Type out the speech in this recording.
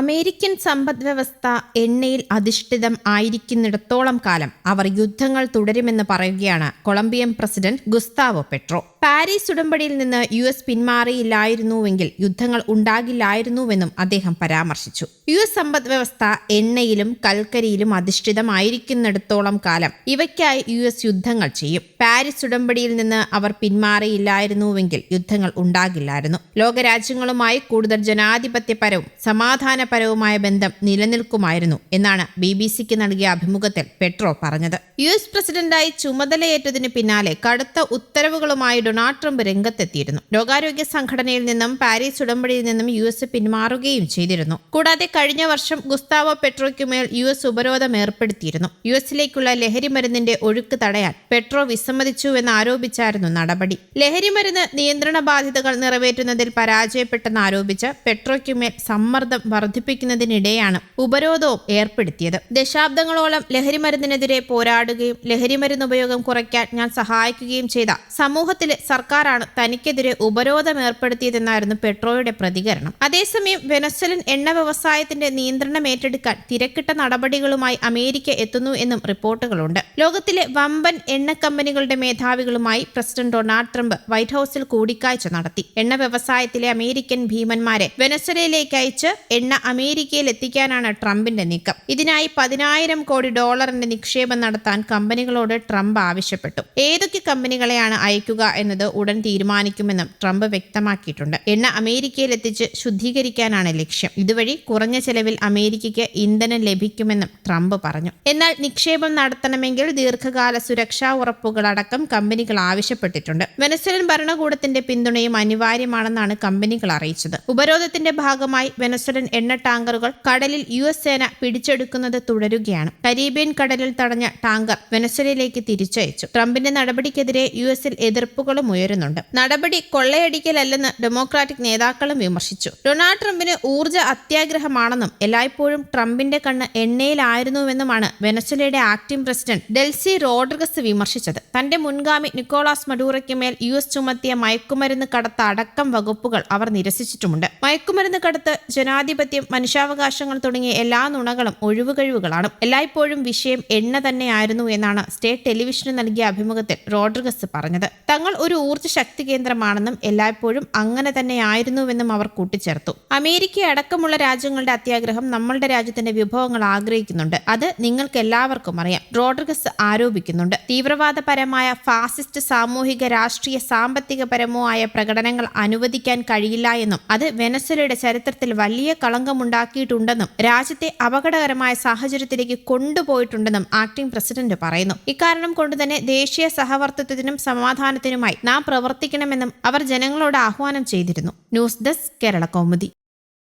American സമ്പദ് വ്യവസ്ഥ എണ്ണയിൽ അധിഷ്ഠിതം ആയിരിക്കുന്നിടത്തോളം കാലം അവർ യുദ്ധങ്ങൾ തുടരുമെന്ന് പറയുകയാണ് Colombian president Gustavo Petro. Paris ഉടമ്പടിയിൽ നിന്ന് യു എസ് പിന്മാറിയില്ലായിരുന്നുവെങ്കിൽ യുദ്ധങ്ങൾ ഉണ്ടാകില്ലായിരുന്നുവെന്നും അദ്ദേഹം പരാമർശിച്ചു. യു എസ് സമ്പദ് വ്യവസ്ഥ എണ്ണയിലും കൽക്കരിയിലും അധിഷ്ഠിതമായിരിക്കുന്നിടത്തോളം കാലം ഇവയ്ക്കായി യു എസ് യുദ്ധങ്ങൾ ചെയ്യും. പാരീസ് ഉടമ്പടിയിൽ നിന്ന് അവർ പിന്മാറിയില്ലായിരുന്നുവെങ്കിൽ യുദ്ധങ്ങൾ ഉണ്ടാകില്ലായിരുന്നു. ലോകരാജ്യങ്ങളുമായി കൂടുതൽ ജനാധിപത്യപരവും സമാധാനപരവുമായ ബന്ധം നിലനിൽക്കുമായിരുന്നു എന്നാണ് ബി ബി സിക്ക് നൽകിയ അഭിമുഖത്തിൽ പെട്രോ പറഞ്ഞത്. യു എസ് പ്രസിഡന്റായി ചുമതലയേറ്റതിന് പിന്നാലെ കടുത്ത ഉത്തരവുകളുമായി ഡൊണാൾഡ് ട്രംപ് രംഗത്തെത്തിയിരുന്നു. ലോകാരോഗ്യ സംഘടനയിൽ നിന്നും പാരീസ് ഉടമ്പടിയിൽ നിന്നും യു എസ് പിന്മാറുകയും ചെയ്തിരുന്നു. കൂടാതെ കഴിഞ്ഞ വർഷം ഗുസ്താവോ പെട്രോയ്ക്കുമേൽ യു എസ് ഉപരോധം ഏർപ്പെടുത്തിയിരുന്നു. യു എസിലേക്കുള്ള ലഹരി മരുന്നിന്റെ ഒഴുക്ക് തടയാൻ പെട്രോ വിസമ്മതിച്ചുവെന്ന് ആരോപിച്ചായിരുന്നു നടപടി. ലഹരി മരുന്ന് നിയന്ത്രണ ബാധ്യതകൾ നിറവേറ്റുന്നതിൽ പരാജയപ്പെട്ടെന്ന് ആരോപിച്ച് പെട്രോയ്ക്കുമേൽ സമ്മർദ്ദം വർദ്ധിപ്പിക്കുന്നതിനിടെയാണ് ഉപരോധവും ഏർപ്പെടുത്തിയത്. ദശാബ്ദങ്ങളോളം ലഹരി മരുന്നിനെതിരെ പോരാടുകയും ലഹരി മരുന്ന് ഉപയോഗം കുറയ്ക്കാൻ ഞാൻ സഹായിക്കുകയും ചെയ്ത സമൂഹത്തിലെ സർക്കാരാണ് തനിക്കെതിരെ ഉപരോധം ഏർപ്പെടുത്തിയതെന്നായിരുന്നു പെട്രോയുടെ പ്രതികരണം. അതേസമയം വെനസ്വലൻ എണ്ണ വ്യവസായത്തിന്റെ നിയന്ത്രണം ഏറ്റെടുക്കാൻ തിരക്കിട്ട നടപടികളുമായി അമേരിക്ക എത്തുന്നു എന്നും റിപ്പോർട്ടുകളുണ്ട്. ലോകത്തിലെ വമ്പൻ എണ്ണ കമ്പനികളുടെ മേധാവികളുമായി പ്രസിഡന്റ് ഡൊണാൾഡ് ട്രംപ് വൈറ്റ് ഹൌസിൽ കൂടിക്കാഴ്ച നടത്തി. എണ്ണ വ്യവസായത്തിലെ അമേരിക്കൻ ഭീമന്മാരെ വെനസ്വലയിലേക്ക് അയച്ച് എണ്ണ അമേരിക്കയിൽ എത്തിക്കാനാണ് ട്രംപിന്റെ നീക്കം. ഇതിനായി പതിനായിരം കോടി ഡോളറിന്റെ നിക്ഷേപം നടത്താൻ കമ്പനികളോട് ട്രംപ് ആവശ്യപ്പെട്ടു. ഏതൊക്കെ കമ്പനികളെയാണ് അയക്കുക എന്നത് ഉടൻ തീരുമാനിക്കുമെന്നും ട്രംപ് വ്യക്തമാക്കിയിട്ടുണ്ട്. എണ്ണ അമേരിക്കയിലെത്തിച്ച് ശുദ്ധീകരിക്കാനാണ് ലക്ഷ്യം. ഇതുവഴി കുറഞ്ഞ ചെലവിൽ അമേരിക്കയ്ക്ക് ഇന്ധനം ലഭിക്കുമെന്നും ട്രംപ് പറഞ്ഞു. എന്നാൽ നിക്ഷേപം നടത്തണമെങ്കിൽ ദീർഘകാല സുരക്ഷാ ഉറപ്പുകളടക്കം കമ്പനികൾ ആവശ്യപ്പെട്ടിട്ടുണ്ട്. വെനസ്വലൻ ഭരണകൂടത്തിന്റെ പിന്തുണയും അനിവാര്യമാണെന്നാണ് കമ്പനികൾ അറിയിച്ചത്. ഉപരോധത്തിന്റെ ഭാഗമായി വെനസ്വലൻ എണ്ണ ടാങ്കറുകൾ കടലിൽ യു എസ് സേന പിടിച്ചെടുക്കുന്നത് തുടരുകയാണ്. കരീബിയൻ കടലിൽ തടഞ്ഞ ടാങ്കർ വെനസ്വലയിലേക്ക് തിരിച്ചയച്ചു. ട്രംപിന്റെ നടപടിക്കെതിരെ യു എസിൽ എതിർപ്പുകളും ഉയരുന്നുണ്ട്. നടപടി കൊള്ളയടിക്കലല്ലെന്ന് ഡെമോക്രാറ്റിക് നേതാക്കളും വിമർശിച്ചു. ഡൊണാൾഡ് ട്രംപിന് ഊർജ അത്യാഗ്രഹമാണെന്നും എല്ലായ്പ്പോഴും ട്രംപിന്റെ കണ്ണ് എണ്ണയിലായിരുന്നുവെന്നുമാണ് വെനസ്വലയുടെ ആക്ടിംഗ് പ്രസിഡന്റ് ഡെൽസി റോഡ്രിഗസ് വിമർശിച്ചത്. തന്റെ മുൻഗാമി നിക്കോളാസ് മഡൂറയ്ക്ക് മേൽ യു എസ് ചുമത്തിയ മയക്കുമരുന്ന് കടത്ത അടക്കം വകുപ്പുകൾ അവർ നിരസിച്ചിട്ടുമുണ്ട്. മയക്കുമരുന്ന് കടത്ത് ജനാധിപത്യം മനുഷ്യാവകാശങ്ങൾ തുടങ്ങിയ എല്ലാ നുണകളും ഒഴിവുകഴിവുകളാണ്. എല്ലായ്പ്പോഴും വിഷയം എണ്ണ തന്നെയായിരുന്നു എന്നാണ് സ്റ്റേറ്റ് ടെലിവിഷന് നൽകിയ അഭിമുഖത്തിൽ റോഡ്രിഗസ് പറഞ്ഞത്. തങ്ങൾ ഒരു ഊർജ ശക്തി കേന്ദ്രമാണെന്നും എല്ലായ്പ്പോഴും അങ്ങനെ തന്നെയായിരുന്നുവെന്നും അവർ കൂട്ടിച്ചേർത്തു. അമേരിക്ക അടക്കമുള്ള രാജ്യങ്ങളുടെ അത്യാഗ്രഹം നമ്മളുടെ രാജ്യത്തിന്റെ വിഭവങ്ങൾ ആഗ്രഹിക്കുന്നുണ്ട്. അത് നിങ്ങൾക്ക് എല്ലാവർക്കും അറിയാം. റോഡ്രിഗസ് ആരോപിക്കുന്നുണ്ട്. തീവ്രവാദപരമായ ഫാസിസ്റ്റ് സാമൂഹിക രാഷ്ട്രീയ സാമ്പത്തികപരമോ ആയ പ്രകടനങ്ങൾ അനുവദിക്കാൻ കഴിയില്ല എന്നും അത് വെനസ്വലയുടെ ചരിത്രത്തിൽ വലിയ കളങ്കമുണ്ടാക്കിയിട്ടുണ്ടെന്നും രാജ്യത്തെ അപകടകരമായ സാഹചര്യത്തിലേക്ക് കൊണ്ടുപോയിട്ടുണ്ടെന്നും ആക്ടിംഗ് പ്രസിഡന്റ് പറയുന്നു. ഇക്കാരണം കൊണ്ടുതന്നെ ദേശീയ സഹവർത്തിത്വത്തിനും സമാധാനത്തിനുമായി നാം പ്രവർത്തിക്കണമെന്നും അവർ ജനങ്ങളോട് ആഹ്വാനം ചെയ്തിരുന്നു. News desk Kerala Kaumudi.